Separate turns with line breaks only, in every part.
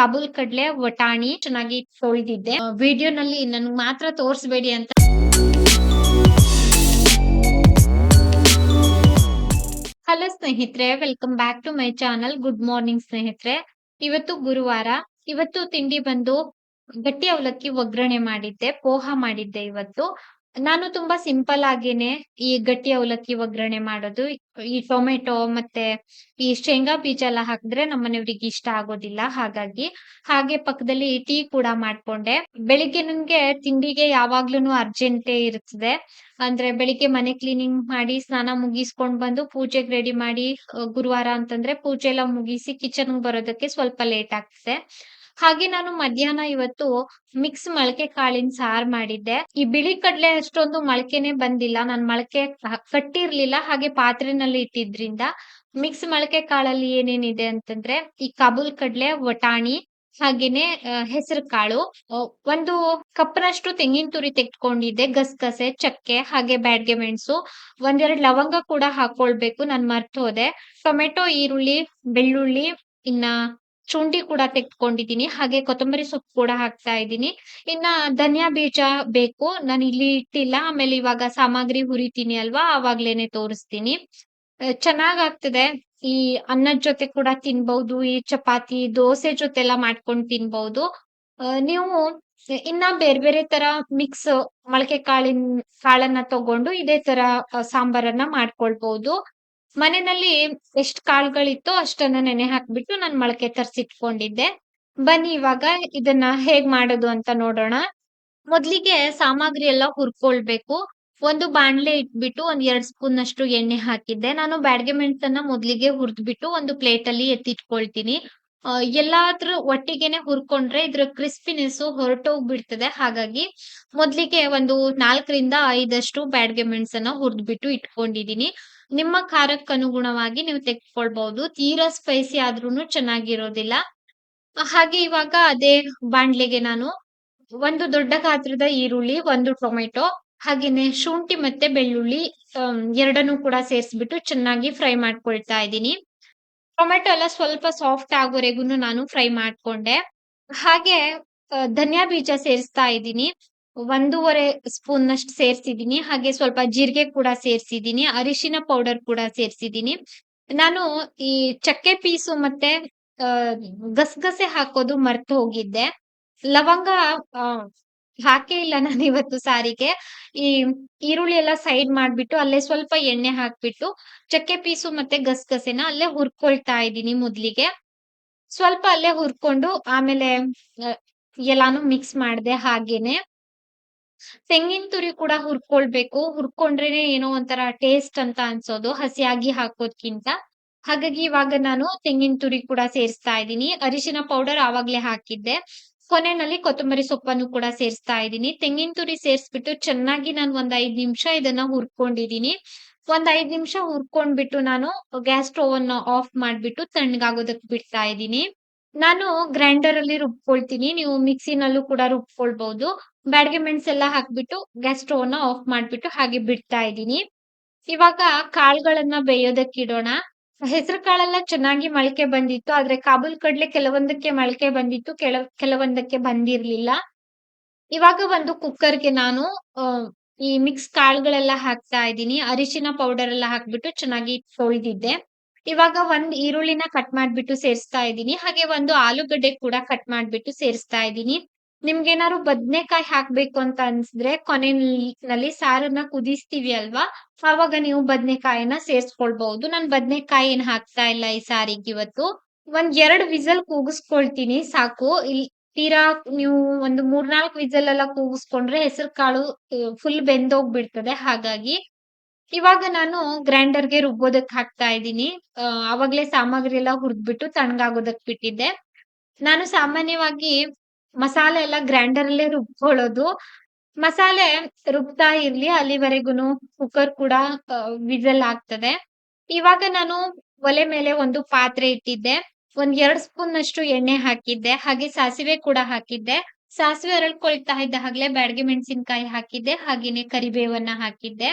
ಕಾಬೂಲ್ ಕಡ್ಲೆ, ವಟಾಣಿ ಚೆನ್ನಾಗಿ ತೊಳೆದಿದ್ದೆ ವಿಡಿಯೋನಲ್ಲಿ ನನ್ಗೆ ಮಾತ್ರ ತೋರಿಸ್ಬೇಡಿ ಅಂತ. ಹಲೋ ಸ್ನೇಹಿತರೆ, welcome back to my channel. Good morning ಸ್ನೇಹಿತರೆ. ಇವತ್ತು ಗುರುವಾರ. ಇವತ್ತು ತಿಂಡಿ ಬಂದು ಗಟ್ಟಿ ಅವಲಕ್ಕಿ ಒಗ್ಗರಣೆ ಮಾಡಿದ್ದೆ, ಪೋಹ ಮಾಡಿದ್ದೆ ಇವತ್ತು. ನಾನು ತುಂಬಾ ಸಿಂಪಲ್ ಆಗೇನೆ ಈ ಗಟ್ಟಿ ಅವಲಕ್ಕಿ ಒಗ್ಗರಣೆ ಮಾಡೋದು. ಈ ಟೊಮೆಟೊ ಮತ್ತೆ ಈ ಶೇಂಗಾ ಬೀಜ ಎಲ್ಲ ಹಾಕಿದ್ರೆ ನಮ್ಮ ಮನೆಯವ್ರಿಗೆ ಇಷ್ಟ ಆಗೋದಿಲ್ಲ. ಹಾಗಾಗಿ ಹಾಗೆ ಪಕ್ಕದಲ್ಲಿ ಟೀ ಕೂಡ ಮಾಡ್ಕೊಂಡೆ. ಬೆಳಿಗ್ಗೆ ನನ್ಗೆ ತಿಂಡಿಗೆ ಯಾವಾಗ್ಲೂನು ಅರ್ಜೆಂಟೇ ಇರ್ತದೆ. ಅಂದ್ರೆ ಬೆಳಿಗ್ಗೆ ಮನೆ ಕ್ಲೀನಿಂಗ್ ಮಾಡಿ ಸ್ನಾನ ಮುಗಿಸ್ಕೊಂಡ್ ಬಂದು ಪೂಜೆಗೆ ರೆಡಿ ಮಾಡಿ, ಗುರುವಾರ ಅಂತಂದ್ರೆ ಪೂಜೆ ಎಲ್ಲ ಮುಗಿಸಿ ಕಿಚನ್ ಬರೋದಕ್ಕೆ ಸ್ವಲ್ಪ ಲೇಟ್ ಆಗ್ತದೆ. ಹಾಗೆ ನಾನು ಮಧ್ಯಾಹ್ನ ಇವತ್ತು ಮಿಕ್ಸ್ ಮೊಳಕೆ ಕಾಳಿನ ಸಾರ್ ಮಾಡಿದ್ದೆ. ಈ ಬಿಳಿ ಕಡ್ಲೆ ಅಷ್ಟೊಂದು ಮೊಳಕೆನೆ ಬಂದಿಲ್ಲ. ನಾನು ಮೊಳಕೆ ಕಟ್ಟಿರ್ಲಿಲ್ಲ. ಹಾಗೆ ಪಾತ್ರೆನಲ್ಲಿ ಇಟ್ಟಿದ್ರಿಂದ ಮಿಕ್ಸ್ ಮೊಳಕೆ ಕಾಳಲ್ಲಿ ಏನೇನಿದೆ ಅಂತಂದ್ರೆ ಈ ಕಾಬೂಲ್ ಕಡ್ಲೆ, ವಟಾಣಿ, ಹಾಗೇನೆ ಹೆಸರು ಕಾಳು. ಒಂದು ಕಪ್ನಷ್ಟು ತೆಂಗಿನ ತುರಿ ತೆಗೆದುಕೊಂಡಿದ್ದೆ. ಗಸಗಸೆ, ಚಕ್ಕೆ, ಹಾಗೆ ಬ್ಯಾಡ್ಗೆ ಮೆಣಸು. ಒಂದೆರಡು ಲವಂಗ ಕೂಡ ಹಾಕೊಳ್ಬೇಕು. ನಾನು ಮರ್ತು ಹೋದೆ. ಟೊಮೆಟೊ, ಈರುಳ್ಳಿ, ಬೆಳ್ಳುಳ್ಳಿ, ಇನ್ನ ಶುಂಠಿ ಕೂಡ ತೆಗೆದುಕೊಂಡಿದ್ದೀನಿ ಹಾಗೆ ಕೊತ್ತಂಬರಿ ಸೊಪ್ಪು ಕೂಡ ಹಾಕ್ತಾ ಇದ್ದೀನಿ. ಇನ್ನ ಧನಿಯಾ ಬೀಜ ಬೇಕು, ನಾನು ಇಲ್ಲಿ ಇಟ್ಟಿಲ್ಲ, ಆಮೇಲೆ ಇವಾಗ ಸಾಮಗ್ರಿ ಹುರಿತೀನಿ ಅಲ್ವಾ ಅವಾಗ್ಲೇನೆ ತೋರಿಸ್ತೀನಿ. ಚೆನ್ನಾಗಾಗ್ತದೆ. ಈ ಅನ್ನದ ಜೊತೆ ಕೂಡ ತಿನ್ಬಹುದು ಈ ಚಪಾತಿ, ದೋಸೆ ಜೊತೆ ಎಲ್ಲ ಮಾಡ್ಕೊಂಡು ತಿನ್ಬಹುದು ನೀವು ಇನ್ನ ಬೇರೆ ಬೇರೆ ತರ ಮಿಕ್ಸ್ ಮೊಳಕೆ ಕಾಳಿನ, ಕಾಳನ್ನ ತಗೊಂಡು ಇದೇ ತರ ಸಾಂಬಾರನ್ನ ಮಾಡ್ಕೊಳ್ಬಹುದು ಮನೆಯಲ್ಲಿ ಎಷ್ಟ್ ಕಾಳುಗಳಿತ್ತು ಅಷ್ಟನ್ನ ನೆನೆ ಹಾಕ್ಬಿಟ್ಟು ನಾನು ಮೊಳಕೆ ತರ್ಸಿಟ್ಕೊಂಡಿದ್ದೆ. ಬನ್ನಿ ಇವಾಗ ಇದನ್ನ ಹೇಗ್ ಮಾಡೋದು ಅಂತ ನೋಡೋಣ. ಮೊದ್ಲಿಗೆ ಸಾಮಗ್ರಿ ಎಲ್ಲ ಹುರ್ಕೊಳ್ಬೇಕು. ಒಂದು ಬಾಣ್ಲೆ ಇಟ್ಬಿಟ್ಟು ಒಂದ್ ಎರಡ್ ಸ್ಪೂನ್ ಅಷ್ಟು ಎಣ್ಣೆ ಹಾಕಿದ್ದೆ. ನಾನು ಬ್ಯಾಡ್ಗೆ ಮೆಣಸನ್ನ ಮೊದ್ಲಿಗೆ ಹುರಿದ್ಬಿಟ್ಟು ಒಂದು ಪ್ಲೇಟ್ ಅಲ್ಲಿ ಎತ್ತಿಟ್ಕೊಳ್ತೀನಿ ಎಲ್ಲಾದ್ರೂ ಒಟ್ಟಿಗೆನೆ ಹುರ್ಕೊಂಡ್ರೆ ಇದ್ರ ಕ್ರಿಸ್ಪಿನೆಸ್ ಹೊರಟೋಗ್ಬಿಡ್ತದೆ. ಹಾಗಾಗಿ ಮೊದ್ಲಿಗೆ ಒಂದು ನಾಲ್ಕರಿಂದ ಐದಷ್ಟು ಬ್ಯಾಡ್ಗೆ ಮೆಣಸನ್ನ ಹುರಿದ್ಬಿಟ್ಟು ಇಟ್ಕೊಂಡಿದೀನಿ ನಿಮ್ಮ ಖಾರಕ್ಕೆ ಅನುಗುಣವಾಗಿ ನೀವು ತೆಗೆದುಕೊಳ್ಬಹುದು ತೀರಾ ಸ್ಪೈಸಿ ಆದ್ರೂನು ಚೆನ್ನಾಗಿರೋದಿಲ್ಲ. ಹಾಗೆ ಇವಾಗ ಅದೇ ಬಾಂಡ್ಲೆಗೆ ನಾನು ಒಂದು ದೊಡ್ಡ ಗಾತ್ರದ ಈರುಳ್ಳಿ, ಒಂದು ಟೊಮೆಟೊ, ಹಾಗೇನೆ ಶುಂಠಿ ಮತ್ತೆ ಬೆಳ್ಳುಳ್ಳಿ ಎರಡನ್ನೂ ಕೂಡ ಸೇರಿಸ್ಬಿಟ್ಟು ಚೆನ್ನಾಗಿ ಫ್ರೈ ಮಾಡ್ಕೊಳ್ತಾ ಇದ್ದೀನಿ. ಟೊಮೆಟೊ ಎಲ್ಲ ಸ್ವಲ್ಪ ಸಾಫ್ಟ್ ಆಗೋರೆಗೂ ನಾನು ಫ್ರೈ ಮಾಡ್ಕೊಂಡೆ. ಹಾಗೆ ಧನಿಯಾ ಬೀಜ ಸೇರಿಸ್ತಾ ಇದ್ದೀನಿ. ಒಂದೂವರೆ ಸ್ಪೂನ್ ನಷ್ಟು ಸೇರ್ಸಿದೀನಿ ಹಾಗೆ ಸ್ವಲ್ಪ ಜೀರಿಗೆ ಕೂಡ ಸೇರ್ಸಿದೀನಿ ಅರಿಶಿನ ಪೌಡರ್ ಕೂಡ ಸೇರ್ಸಿದೀನಿ ನಾನು ಈ ಚಕ್ಕೆ ಪೀಸು ಮತ್ತೆ ಗಸಗಸೆ ಹಾಕೋದು ಮರ್ತು ಹೋಗಿದ್ದೆ. ಲವಂಗ ಹಾಕೇ ಇಲ್ಲ ನಾನು ಇವತ್ತು ಸಾರಿಗೆ. ಈ ಈರುಳ್ಳಿ ಎಲ್ಲ ಸೈಡ್ ಮಾಡ್ಬಿಟ್ಟು ಅಲ್ಲೇ ಸ್ವಲ್ಪ ಎಣ್ಣೆ ಹಾಕ್ಬಿಟ್ಟು, ಚಕ್ಕೆ ಪೀಸು ಮತ್ತೆ ಗಸಗಸೆನ ಅಲ್ಲೇ ಹುರ್ಕೊಳ್ತಾ ಇದ್ದೀನಿ ಮೊದ್ಲಿಗೆ. ಸ್ವಲ್ಪ ಅಲ್ಲೇ ಹುರ್ಕೊಂಡು ಆಮೇಲೆ ಎಲ್ಲಾನು ಮಿಕ್ಸ್ ಮಾಡ್ದೆ ಹಾಗೇನೆ. ತೆಂಗಿನ ತುರಿ ಕೂಡ ಹುರ್ಕೊಳ್ಬೇಕು. ಹುರ್ಕೊಂಡ್ರೇನೆ ಏನೋ ಒಂಥರ ಟೇಸ್ಟ್ ಅಂತ ಅನ್ಸೋದು, ಹಸಿಯಾಗಿ ಹಾಕೋದ್ಕಿಂತ. ಹಾಗಾಗಿ ಇವಾಗ ನಾನು ತೆಂಗಿನ ತುರಿ ಕೂಡ ಸೇರಿಸ್ತಾ ಇದ್ದೀನಿ. ಅರಿಶಿನ ಪೌಡರ್ ಆವಾಗ್ಲೇ ಹಾಕಿದ್ದೆ. ಕೊನೆಯಲ್ಲಿ ಕೊತ್ತಂಬರಿ ಸೊಪ್ಪನ್ನು ಕೂಡ ಸೇರಿಸ್ತಾ ಇದ್ದೀನಿ. ತೆಂಗಿನ ತುರಿ ಸೇರಿಸ್ಬಿಟ್ಟು ಚೆನ್ನಾಗಿ ನಾನು ಒಂದ್ ಐದ್ ನಿಮಿಷ ಇದನ್ನ ಹುರ್ಕೊಂಡಿದ್ದೀನಿ. ಒಂದ್ ಐದ್ ನಿಮಿಷ ಹುರ್ಕೊಂಡ್ಬಿಟ್ಟು ನಾನು ಗ್ಯಾಸ್ ಸ್ಟೋವ್ ಅನ್ನ ಆಫ್ ಮಾಡ್ಬಿಟ್ಟು ತಣ್ಣಗಾಗೋದಕ್ ಬಿಡ್ತಾ ಇದ್ದೀನಿ. ನಾನು ಗ್ರೈಂಡರ್ ಅಲ್ಲಿ ರುಬ್ಕೊಳ್ತೀನಿ. ನೀವು ಮಿಕ್ಸಿನಲ್ಲೂ ಕೂಡ ರುಬ್ಕೊಳ್ಬಹುದು ಬ್ಯಾಡ್ಗೆ ಮೆಣಸೆಲ್ಲ ಹಾಕ್ಬಿಟ್ಟು ಗ್ಯಾಸ್ ಸ್ಟೋವ್ನ ಆಫ್ ಮಾಡ್ಬಿಟ್ಟು ಹಾಗೆ ಬಿಡ್ತಾ ಇದ್ದೀನಿ. ಇವಾಗ ಕಾಳುಗಳನ್ನ ಬೇಯೋದಕ್ಕೆ ಇಡೋಣ. ಹೆಸರು ಕಾಳೆಲ್ಲ ಚೆನ್ನಾಗಿ ಮೊಳಕೆ ಬಂದಿತ್ತು, ಆದ್ರೆ ಕಾಬೂಲ್ ಕಡ್ಲೆ ಕೆಲವೊಂದಕ್ಕೆ ಮೊಳಕೆ ಬಂದಿತ್ತು ಕೆಲ ಕೆಲವೊಂದಕ್ಕೆ ಬಂದಿರ್ಲಿಲ್ಲ. ಇವಾಗ ಒಂದು ಕುಕ್ಕರ್ಗೆ ನಾನು ಈ ಮಿಕ್ಸ್ ಕಾಳುಗಳೆಲ್ಲ ಹಾಕ್ತಾ ಇದ್ದೀನಿ. ಅರಿಶಿನ ಪೌಡರ್ ಎಲ್ಲ ಹಾಕ್ಬಿಟ್ಟು ಚೆನ್ನಾಗಿ ತೊಳೆದಿದ್ದೆ. ಇವಾಗ ಒಂದ್ ಈರುಳ್ಳಿನ ಕಟ್ ಮಾಡ್ಬಿಟ್ಟು ಸೇರಿಸ್ತಾ ಇದ್ದೀನಿ. ಹಾಗೆ ಒಂದು ಆಲೂಗಡ್ಡೆ ಕೂಡ ಕಟ್ ಮಾಡ್ಬಿಟ್ಟು ಸೇರಿಸ್ತಾ ಇದ್ದೀನಿ. ನಿಮ್ಗೇನಾದ್ರು ಬದ್ನೆಕಾಯಿ ಹಾಕ್ಬೇಕು ಅಂತ ಅನ್ಸಿದ್ರೆ ಕೊನೆಯಲ್ಲಿ ಸಾರನ್ನ ಕುದಿಸ್ತೀವಿ ಅಲ್ವಾ? ಅವಾಗ ನೀವು ಬದ್ನೆಕಾಯಿನ ಸೇರ್ಸ್ಕೊಳ್ಬಹುದು. ನಾನ್ ಬದ್ನೆಕಾಯಿ ಏನ್ ಹಾಕ್ತಾ ಇಲ್ಲ ಈ ಸಾರಿಗೆ ಇವತ್ತು. ಒಂದ್ ಎರಡ್ ವಿಸಲ್ ಕೂಗಿಸ್ಕೊಳ್ತೀನಿ, ಸಾಕು. ಇಲ್ಲಿ ತೀರಾ ನೀವು ಒಂದು ಮೂರ್ನಾಲ್ಕು ವಿಸಲ್ ಎಲ್ಲ ಕೂಗಿಸ್ಕೊಂಡ್ರೆ ಹೆಸರು ಕಾಳು ಫುಲ್ ಬೆಂದೋಗ್ಬಿಡ್ತದೆ. ಹಾಗಾಗಿ ಇವಾಗ ನಾನು ಗ್ರೈಂಡರ್ಗೆ ರುಬ್ಬೋದಕ್ ಹಾಕ್ತಾ ಇದ್ದೀನಿ. ಅವಾಗ್ಲೇ ಸಾಮಗ್ರಿ ಎಲ್ಲ ಹುರಿದ್ಬಿಟ್ಟು ತಣ್ಣಗಾಗೋದಕ್ ಬಿಟ್ಟಿದ್ದೆ. ನಾನು ಸಾಮಾನ್ಯವಾಗಿ ಮಸಾಲೆ ಎಲ್ಲ ಗ್ರೈಂಡರ್ ಅಲ್ಲೇ ರುಬ್ಕೊಳ್ಳೋದು. ಮಸಾಲೆ ರುಬ್ತಾ ಇರ್ಲಿ, ಅಲ್ಲಿವರೆಗೂನು ಕುಕ್ಕರ್ ಕೂಡ ವಿಸಲ್ ಆಗ್ತದೆ. ಇವಾಗ ನಾನು ಒಲೆ ಮೇಲೆ ಒಂದು ಪಾತ್ರೆ ಇಟ್ಟಿದ್ದೆ. ಒಂದ್ ಎರಡ್ ಸ್ಪೂನ್ ಅಷ್ಟು ಎಣ್ಣೆ ಹಾಕಿದ್ದೆ. ಹಾಗೆ ಸಾಸಿವೆ ಕೂಡ ಹಾಕಿದ್ದೆ. ಸಾಸಿವೆ ಅರಳ್ಕೊಳ್ತಾ ಇದ್ದ ಹಾಗ್ಲೇ ಬ್ಯಾಡಗೆ ಮೆಣಸಿನ್ಕಾಯಿ ಹಾಕಿದ್ದೆ. ಹಾಗೇನೆ ಕರಿಬೇವನ್ನ ಹಾಕಿದ್ದೆ.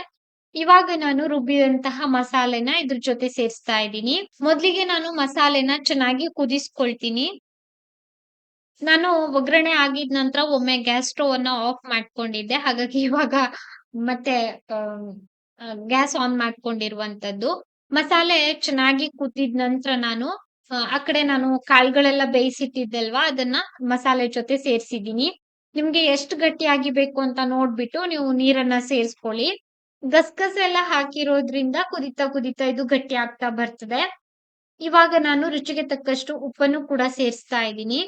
ಇವಾಗ ನಾನು ರುಬ್ಬಿದಂತಹ ಮಸಾಲೆನ ಇದ್ರ ಜೊತೆ ಸೇರಿಸ್ತಾ ಇದ್ದೀನಿ. ಮೊದ್ಲಿಗೆ ನಾನು ಮಸಾಲೆನ ಚೆನ್ನಾಗಿ ಕುದಿಸ್ಕೊಳ್ತೀನಿ. ನಾನು ಒಗ್ಗರಣೆ ಆಗಿದ ನಂತರ ಒಮ್ಮೆ ಗ್ಯಾಸ್ ಸ್ಟೋವ್ ಅನ್ನ ಆಫ್ ಮಾಡ್ಕೊಂಡಿದ್ದೆ. ಹಾಗಾಗಿ ಇವಾಗ ಮತ್ತೆ ಗ್ಯಾಸ್ ಆನ್ ಮಾಡ್ಕೊಂಡಿರುವಂತದ್ದು ಮಸಾಲೆ ಚೆನ್ನಾಗಿ ಕುದ್ದಿದ ನಂತರ ನಾನು ಆ, ಕಡೆ ನಾನು ಕಾಳುಗಳೆಲ್ಲ ಬೇಯಿಸಿಟ್ಟಿದ್ದಲ್ವಾ ಅದನ್ನ ಮಸಾಲೆ ಜೊತೆ ಸೇರಿಸಿದ್ದೀನಿ. ನಿಮ್ಗೆ ಎಷ್ಟು ಗಟ್ಟಿಯಾಗಿ ಬೇಕು ಅಂತ ನೋಡ್ಬಿಟ್ಟು ನೀವು ನೀರನ್ನ ಸೇರಿಸ್ಕೊಳ್ಳಿ. ಗಸಗಸೆ ಎಲ್ಲ ಹಾಕಿರೋದ್ರಿಂದ ಕುದಿತಾ ಕುದಿತಾ ಇದು ಗಟ್ಟಿ ಆಗ್ತಾ ಬರ್ತದೆ. ಇವಾಗ ನಾನು ರುಚಿಗೆ ತಕ್ಕಷ್ಟು ಉಪ್ಪನ್ನು ಕೂಡ ಸೇರಿಸ್ತಾ ಇದ್ದೀನಿ.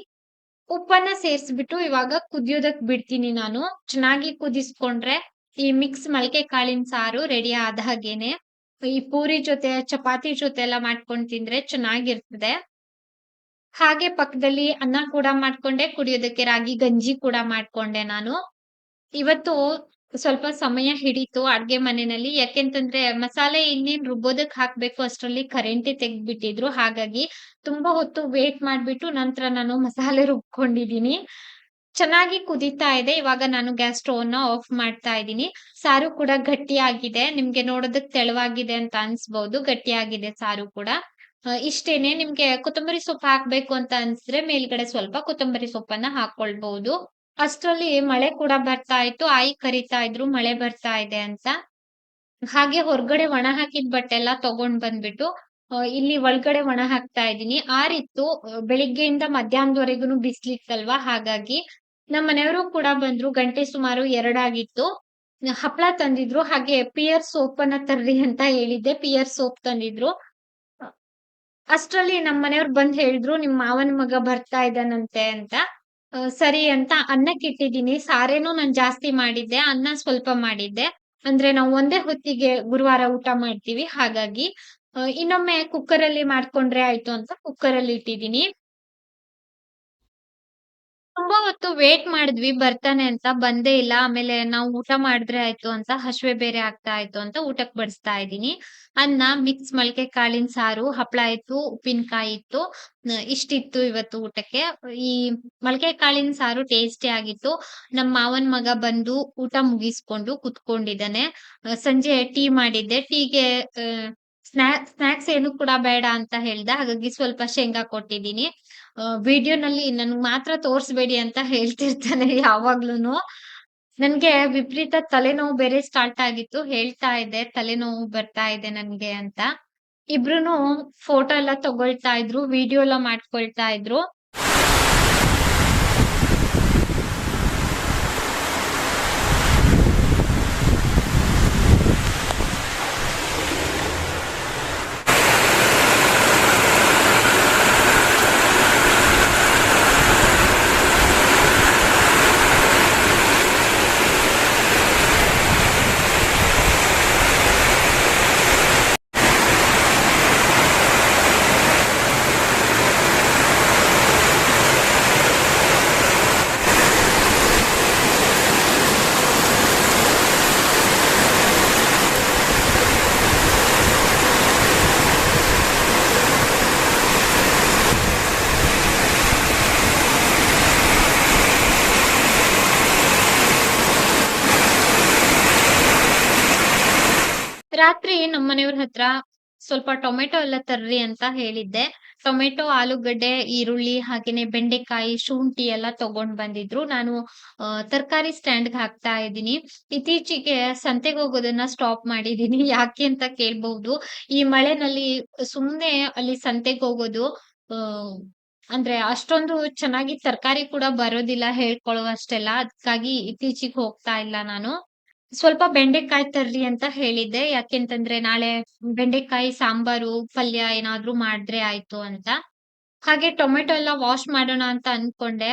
ಉಪ್ಪನ್ನ ಸೇರಿಸ್ಬಿಟ್ಟು ಇವಾಗ ಕುದಿಯೋದಕ್ ಬಿಡ್ತೀನಿ ನಾನು. ಚೆನ್ನಾಗಿ ಕುದಿಸ್ಕೊಂಡ್ರೆ ಈ ಮಿಕ್ಸ್ ಮಲ್ಕೆ ಕಾಳಿನ ಸಾರು ರೆಡಿ ಆದ ಹಾಗೇನೆ. ಈ ಪೂರಿ ಜೊತೆ, ಚಪಾತಿ ಜೊತೆ ಎಲ್ಲ ಮಾಡ್ಕೊಂಡ್ ತಿಂದ್ರೆ ಚೆನ್ನಾಗಿರ್ತದೆ. ಹಾಗೆ ಪಕ್ಕದಲ್ಲಿ ಅನ್ನ ಕೂಡ ಮಾಡ್ಕೊಂಡೆ, ಕುಡಿಯೋದಕ್ಕೆ ರಾಗಿ ಗಂಜಿ ಕೂಡ ಮಾಡ್ಕೊಂಡೆ ನಾನು. ಇವತ್ತು ಸ್ವಲ್ಪ ಸಮಯ ಹಿಡಿತು ಅಡ್ಗೆ ಮನೆಯಲ್ಲಿ. ಯಾಕೆಂತಂದ್ರೆ ಮಸಾಲೆ ಇನ್ನೇನ್ ರುಬ್ಬೋದಕ್ ಹಾಕ್ಬೇಕು ಅಷ್ಟ್ರಲ್ಲಿ ಕರೆಂಟೇ ತೆಗ್ದ್ಬಿಟ್ಟಿದ್ರು. ಹಾಗಾಗಿ ತುಂಬಾ ಹೊತ್ತು ವೇಟ್ ಮಾಡ್ಬಿಟ್ಟು ನಂತರ ನಾನು ಮಸಾಲೆ ರುಬ್ಕೊಂಡಿದೀನಿ ಚೆನ್ನಾಗಿ ಕುದಿತಾ ಇದೆ. ಇವಾಗ ನಾನು ಗ್ಯಾಸ್ ಸ್ಟೋವ್ನ ಆಫ್ ಮಾಡ್ತಾ ಇದ್ದೀನಿ. ಸಾರು ಕೂಡ ಗಟ್ಟಿಯಾಗಿದೆ. ನಿಮ್ಗೆ ನೋಡೋದಕ್ ತೆಳುವಾಗಿದೆ ಅಂತ ಅನ್ಸ್ಬಹುದು ಗಟ್ಟಿಯಾಗಿದೆ ಸಾರು ಕೂಡ. ಇಷ್ಟೇನೆ. ನಿಮ್ಗೆ ಕೊತ್ತಂಬರಿ ಸೊಪ್ಪು ಹಾಕ್ಬೇಕು ಅಂತ ಅನ್ಸಿದ್ರೆ ಮೇಲ್ಗಡೆ ಸ್ವಲ್ಪ ಕೊತ್ತಂಬರಿ ಸೊಪ್ಪನ್ನ ಹಾಕೊಳ್ಬಹುದು ಅಷ್ಟ್ರಲ್ಲಿ ಮಳೆ ಕೂಡ ಬರ್ತಾ ಇತ್ತು, ಆಯಿ ಕರಿತಾ ಇದ್ರು, ಮಳೆ ಬರ್ತಾ ಇದೆ ಅಂತ. ಹಾಗೆ ಹೊರಗಡೆ ಒಣ ಹಾಕಿದ ಬಟ್ಟೆ ಎಲ್ಲ ತಗೊಂಡ್ ಬಂದ್ಬಿಟ್ಟು ಇಲ್ಲಿ ಒಳಗಡೆ ಒಣ ಹಾಕ್ತಾ ಇದ್ದೀನಿ. ಆರಿತ್ತು ಬೆಳಿಗ್ಗೆಯಿಂದ ಮಧ್ಯಾಹ್ನದವರೆಗೂ ಬಿಸ್ಲಿತ್ತಲ್ವಾ? ಹಾಗಾಗಿ ನಮ್ಮ ಮನೆಯವರು ಕೂಡ ಬಂದ್ರು, ಗಂಟೆ ಸುಮಾರು ಎರಡಾಗಿತ್ತು. ಹಪ್ಳ ತಂದಿದ್ರು, ಹಾಗೆ ಪಿಯರ್ ಸೋಪ್ ಅನ್ನ ತರ್ರಿ ಅಂತ ಹೇಳಿದ್ದೆ, ಪಿಯರ್ ಸೋಪ್ ತಂದಿದ್ರು. ಅಷ್ಟರಲ್ಲಿ ನಮ್ಮ ಮನೆಯವ್ರು ಬಂದ್ ಹೇಳಿದ್ರು, ನಿಮ್ ಮಾವನ ಮಗ ಬರ್ತಾ ಇದ್ದಾನಂತೆ ಅಂತ. ಸರಿ ಅಂತ ಅನ್ನಕ್ಕೆ ಇಟ್ಟಿದ್ದೀನಿ. ಸಾರೇನು ನಾನು ಜಾಸ್ತಿ ಮಾಡಿದ್ದೆ, ಅನ್ನ ಸ್ವಲ್ಪ ಮಾಡಿದ್ದೆ. ಅಂದ್ರೆ ನಾವು ಒಂದೇ ಹೊತ್ತಿಗೆ ಗುರುವಾರ ಊಟ ಮಾಡ್ತೀವಿ. ಹಾಗಾಗಿ ಇನ್ನೊಮ್ಮೆ ಕುಕ್ಕರ್ ಅಲ್ಲಿ ಮಾಡ್ಕೊಂಡ್ರೆ ಆಯ್ತು ಅಂತ ಕುಕ್ಕರ್ ಅಲ್ಲಿ ಇಟ್ಟಿದ್ದೀನಿ. ತುಂಬಾ ಹೊತ್ತು ವೇಟ್ ಮಾಡಿದ್ವಿ, ಬರ್ತಾನೆ ಅಂತ, ಬಂದೇ ಇಲ್ಲ, ಆಮೇಲೆ ನಾವು ಊಟ ಮಾಡಿದ್ರೆ ಆಯ್ತು ಅಂತ, ಹಶ್ವೆ ಬೇರೆ ಆಗ್ತಾ ಆಯ್ತು ಅಂತ ಊಟಕ್ ಬಡಿಸ್ತಾ ಇದ್ದೀನಿ. ಅನ್ನ ಮಿಕ್ಸ್ ಮೊಳಕೆ ಕಾಳಿನ ಸಾರು, ಹಪ್ಳ ಇತ್ತು, ಉಪ್ಪಿನಕಾಯಿ ಇತ್ತು ಇಷ್ಟಿತ್ತು ಇವತ್ತು ಊಟಕ್ಕೆ. ಈ ಮೊಳಕೆ ಕಾಳಿನ ಸಾರು ಟೇಸ್ಟಿ ಆಗಿತ್ತು. ನಮ್ಮ ಮಾವನ್ ಮಗ ಬಂದು ಊಟ ಮುಗಿಸ್ಕೊಂಡು ಕುತ್ಕೊಂಡಿದ್ದಾನೆ. ಸಂಜೆ ಟೀ ಮಾಡಿದ್ದೆ. ಟೀಗೆ ಸ್ನಾಕ್ ಸ್ನಾಕ್ಸ್ ಏನು ಕೂಡ ಬೇಡ ಅಂತ ಹೇಳ್ದ. ಹಾಗಾಗಿ ಸ್ವಲ್ಪ ಶೇಂಗಾ ಕೊಟ್ಟಿದ್ದೀನಿ. ವಿಡಿಯೋನಲ್ಲಿ ನನ್ಗೆ ಮಾತ್ರ ತೋರ್ಸ್ಬೇಡಿ ಅಂತ ಹೇಳ್ತಿರ್ತಾನೆ ಯಾವಾಗ್ಲೂನು. ನನ್ಗೆ ವಿಪರೀತ ತಲೆನೋವು ಬೇರೆ ಸ್ಟಾರ್ಟ್ ಆಗಿತ್ತು. ಹೇಳ್ತಾ ಇದೆ ತಲೆನೋವು ಬರ್ತಾ ಇದೆ ನನ್ಗೆ ಅಂತ. ಇಬ್ರುನು ಫೋಟೋ ಎಲ್ಲ ತಗೊಳ್ತಾ ಇದ್ರು ವಿಡಿಯೋ ಎಲ್ಲ ಮಾಡ್ಕೊಳ್ತಾ ಇದ್ರು ರಾತ್ರಿ ನಮ್ಮ ಮನೆಯವ್ರ ಹತ್ರ ಸ್ವಲ್ಪ ಟೊಮೆಟೊ ಎಲ್ಲ ತರ್ರಿ ಅಂತ ಹೇಳಿದ್ದೆ. ಟೊಮೆಟೊ, ಆಲೂಗಡ್ಡೆ, ಈರುಳ್ಳಿ, ಹಾಗೇನೆ ಬೆಂಡೆಕಾಯಿ, ಶುಂಠಿ ಎಲ್ಲ ತಗೊಂಡ್ ಬಂದಿದ್ರು. ನಾನು ತರಕಾರಿ ಸ್ಟ್ಯಾಂಡ್ಗೆ ಹಾಕ್ತಾ ಇದ್ದೀನಿ. ಇತ್ತೀಚೆಗೆ ಸಂತೆಗೆ ಹೋಗೋದನ್ನ ಸ್ಟಾಪ್ ಮಾಡಿದೀನಿ ಯಾಕೆ ಅಂತ ಕೇಳ್ಬಹುದು ಈ ಮಳೆನಲ್ಲಿ ಸುಮ್ನೆ ಅಲ್ಲಿ ಸಂತೆಗೆ ಹೋಗೋದು ಅಂದ್ರೆ ಅಷ್ಟೊಂದು ಚೆನ್ನಾಗಿ ತರಕಾರಿ ಕೂಡ ಬರೋದಿಲ್ಲ ಹೇಳ್ಕೊಳ್ಳುವಷ್ಟೆಲ್ಲ. ಅದಕ್ಕಾಗಿ ಇತ್ತೀಚೆಗೆ ಹೋಗ್ತಾ ಇಲ್ಲ ನಾನು. ಸ್ವಲ್ಪ ಬೆಂಡೆಕಾಯಿ ತರ್ರಿ ಅಂತ ಹೇಳಿದ್ದೆ. ಯಾಕೆಂತಂದ್ರೆ ನಾಳೆ ಬೆಂಡೆಕಾಯಿ, ಸಾಂಬಾರು, ಪಲ್ಯ ಏನಾದ್ರೂ ಮಾಡಿದ್ರೆ ಆಯ್ತು ಅಂತ. ಹಾಗೆ ಟೊಮೆಟೊ ಎಲ್ಲ ವಾಶ್ ಮಾಡೋಣ ಅಂತ ಅನ್ಕೊಂಡೆ.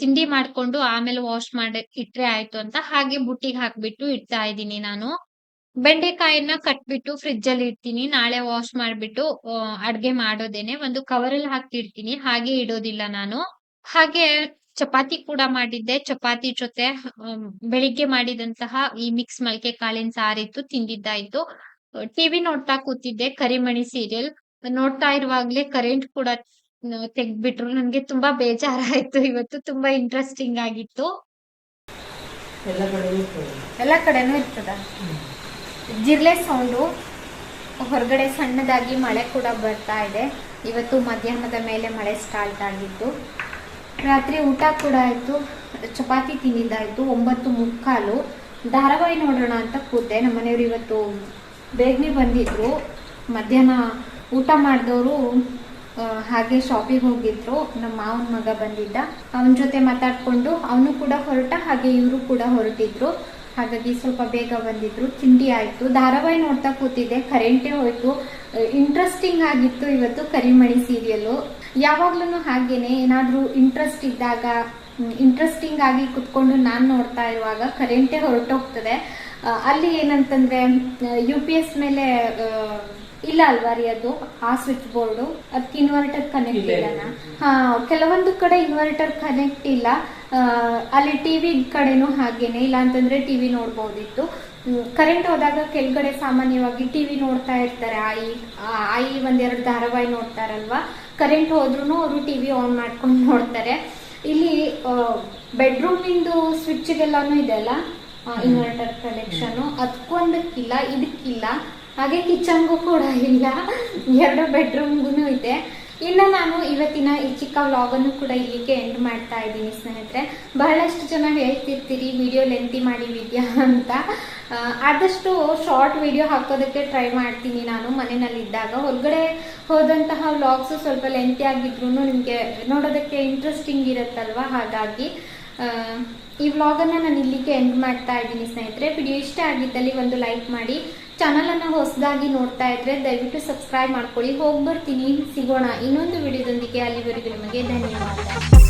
ತಿಂಡಿ ಮಾಡ್ಕೊಂಡು ಆಮೇಲೆ ವಾಶ್ ಮಾಡಿ, ಇಟ್ರೆ ಆಯ್ತು ಅಂತ. ಹಾಗೆ ಬುಟ್ಟಿಗೆ ಹಾಕ್ಬಿಟ್ಟು ಇಡ್ತಾ ಇದ್ದೀನಿ ನಾನು. ಬೆಂಡೆಕಾಯಿನ ಕಟ್ಬಿಟ್ಟು ಫ್ರಿಡ್ಜ್ ಅಲ್ಲಿ ಇಡ್ತೀನಿ. ನಾಳೆ ವಾಶ್ ಮಾಡ್ಬಿಟ್ಟು ಅಡ್ಗೆ ಮಾಡೋದೇನೆ. ಒಂದು ಕವರ್ ಅಲ್ಲಿ ಹಾಕ್ತಿರ್ತೀನಿ. ಹಾಗೆ ಇಡೋದಿಲ್ಲ ನಾನು. ಹಾಗೆ ಚಪಾತಿ ಕೂಡ ಮಾಡಿದ್ದೆ. ಚಪಾತಿ ಜೊತೆ ಬೆಳಿಗ್ಗೆ ಮಾಡಿದಂತಹ ಈ ಮಿಕ್ಸ್ ಮಲ್ಕೆ ಕಾಳಿನ ಸಾರಿತ್ತು ತಿಂದಿದ್ದಾಯ್ತು. ಟಿವಿ ನೋಡ್ತಾ ಕೂತಿದ್ದೆ ಕರಿಮಣಿ ಸೀರಿಯಲ್ ನೋಡ್ತಾ ಇರುವಾಗ್ಲೇ ಕರೆಂಟ್ ಕೂಡ ತೆಗ್ದ್ಬಿಟ್ರು. ನನ್ಗೆ ತುಂಬಾ ಬೇಜಾರಾಯ್ತು. ಇವತ್ತು ತುಂಬಾ ಇಂಟ್ರೆಸ್ಟಿಂಗ್ ಆಗಿತ್ತು.
ಎಲ್ಲ ಕಡೆ
ಎಲ್ಲ ಕಡೆನೂ ಇರ್ತದ. ಜಿರ್ಲೆ ಸೌಂಡು ಹೊರಗಡೆ ಸಣ್ಣದಾಗಿ ಮಳೆ ಕೂಡ ಬರ್ತಾ ಇದೆ. ಇವತ್ತು ಮಧ್ಯಾಹ್ನದ ಮೇಲೆ ಮಳೆ ಸ್ಟಾರ್ಟ್ ಆಗಿದ್ದು ರಾತ್ರಿ ಊಟ ಕೂಡ ಆಯಿತು, ಚಪಾತಿ ತಿಂದಿದ್ದಾಯಿತು, ಒಂಬತ್ತು ಮುಕ್ಕಾಲು. ಧಾರಾವಾಹಿ ನೋಡೋಣ ಅಂತ ಕೂತೆ, ನಮ್ಮ ಮನೆಯವರು ಇವತ್ತು ಬೇಗನೆ ಬಂದಿದ್ರು. ಮಧ್ಯಾಹ್ನ ಊಟ ಮಾಡಿದವರು ಹಾಗೆ ಶಾಪಿಗೆ ಹೋಗಿದ್ರು. ನಮ್ಮ ಮಾವನ ಮಗ ಬಂದಿದ್ದ. ಅವನ ಜೊತೆ ಮಾತಾಡ್ಕೊಂಡು ಅವನು ಕೂಡ ಹೊರಟ, ಹಾಗೆ ಇವರು ಕೂಡ ಹೊರಟಿದ್ರು. ಹಾಗಾಗಿ ಸ್ವಲ್ಪ ಬೇಗ ಬಂದಿದ್ರು. ತಿಂಡಿ ಆಯಿತು. ಧಾರಾವಾಹಿ ನೋಡ್ತಾ ಕೂತಿದ್ದೆ. ಕರೆಂಟೇ ಹೋಯ್ತು. ಇಂಟ್ರೆಸ್ಟಿಂಗ್ ಆಗಿತ್ತು ಇವತ್ತು ಕರಿಮಣಿ ಸೀರಿಯಲ್ಲು ಯಾವಾಗ್ಲೂ ಹಾಗೇನೆ ಏನಾದರೂ ಇಂಟ್ರೆಸ್ಟ್ ಇದ್ದಾಗ ಇಂಟ್ರೆಸ್ಟಿಂಗ್ ಆಗಿ ಕುತ್ಕೊಂಡು ನಾನು ನೋಡ್ತಾ ಇರುವಾಗ ಕರೆಂಟೇ ಹೊರಟೋಗ್ತದೆ. ಅಲ್ಲಿ ಏನಂತಂದ್ರೆ ಯು ಪಿ ಎಸ್ ಮೇಲೆ ಇಲ್ಲ ಅಲ್ವಾ ರೀ ಅದು? ಆ ಸ್ವಿಚ್ ಬೋರ್ಡು ಅದಕ್ಕೆ ಇನ್ವರ್ಟರ್ ಕನೆಕ್ಟ್
ಇಲ್ಲ,
ಇಲ್ಲನ? ಹಾ ಕೆಲವೊಂದು ಕಡೆ ಇನ್ವರ್ಟರ್ ಕನೆಕ್ಟ್ ಇಲ್ಲ. ಅಲ್ಲಿ ಟಿವಿ ಕಡೆನೂ ಹಾಗೇನೆ ಇಲ್ಲ ಅಂತಂದ್ರೆ ಟಿವಿ ನೋಡ್ಬೋದಿತ್ತು. ಕರೆಂಟ್ ಹೋದಾಗ ಕೆಳಗಡೆ ಸಾಮಾನ್ಯವಾಗಿ ಟಿವಿ ನೋಡ್ತಾ ಇರ್ತಾರೆ. ಆಯಿ ಆಯಿ ಒಂದೆರಡು ಧಾರಾವಾಹಿ ನೋಡ್ತಾರಲ್ವಾ? ಕರೆಂಟ್ ಹೋದ್ರೂ ಅವರು ಟಿವಿ ಆನ್ ಮಾಡ್ಕೊಂಡು ನೋಡ್ತಾರೆ. ಇಲ್ಲಿ ಬೆಡ್ರೂಮಿಂದು ಸ್ವಿಚ್ಗೆಲ್ಲಾನು ಇದೆಲ್ಲ ಇನ್ವರ್ಟರ್ ಕನೆಕ್ಷನ್ ಅದಕ್ಕೊಂದಕ್ಕಿಲ್ಲ ಇದಕ್ಕಿಲ್ಲ ಹಾಗೆ ಕಿಚನ್ಗೂ ಕೂಡ ಇಲ್ಲ. ಎರಡು ಬೆಡ್ರೂಮ್ಗೂ ಇದೆ. ಇನ್ನು ನಾನು ಇವತ್ತಿನ ಈ ಚಿಕ್ಕ ವ್ಲಾಗನ್ನು ಕೂಡ ಇಲ್ಲಿಗೆ ಎಂಡ್ ಮಾಡ್ತಾ ಇದ್ದೀನಿ ಸ್ನೇಹಿತರೆ. ಬಹಳಷ್ಟು ಜನ ಹೇಳ್ತಿರ್ತೀರಿ, ವಿಡಿಯೋ ಲೆಂತಿ ಮಾಡಿ ವಿದ್ಯಾ ಅಂತ. ಆದಷ್ಟು ಶಾರ್ಟ್ ವಿಡಿಯೋ ಹಾಕೋದಕ್ಕೆ ಟ್ರೈ ಮಾಡ್ತೀನಿ ನಾನು ಮನೆಯಲ್ಲಿದ್ದಾಗ. ಹೊರಗಡೆ ಹೋದಂತಹ ವ್ಲಾಗ್ಸು ಸ್ವಲ್ಪ ಲೆಂತಿ ಆಗಿದ್ರು ನಿಮಗೆ ನೋಡೋದಕ್ಕೆ ಇಂಟ್ರೆಸ್ಟಿಂಗ್ ಇರುತ್ತಲ್ವಾ? ಹಾಗಾಗಿ ಈ ವ್ಲಾಗನ್ನು ನಾನು ಇಲ್ಲಿಗೆ ಎಂಡ್ ಮಾಡ್ತಾ ಇದ್ದೀನಿ ಸ್ನೇಹಿತರೆ. ವಿಡಿಯೋ ಇಷ್ಟ ಆಗಿದ್ದಲ್ಲಿ ಒಂದು ಲೈಕ್ ಮಾಡಿ ಚಾನಲನ್ನು ಹೊಸದಾಗಿ ನೋಡ್ತಾ ಇದ್ರೆ ದಯವಿಟ್ಟು ಸಬ್ಸ್ಕ್ರೈಬ್ ಮಾಡ್ಕೊಳ್ಳಿ. ಹೋಗಿ ಬರ್ತೀನಿ ಸಿಗೋಣ ಇನ್ನೊಂದು ವಿಡಿಯೋದೊಂದಿಗೆ. ಅಲ್ಲಿವರೆಗೂ ನಿಮಗೆ ಧನ್ಯವಾದ.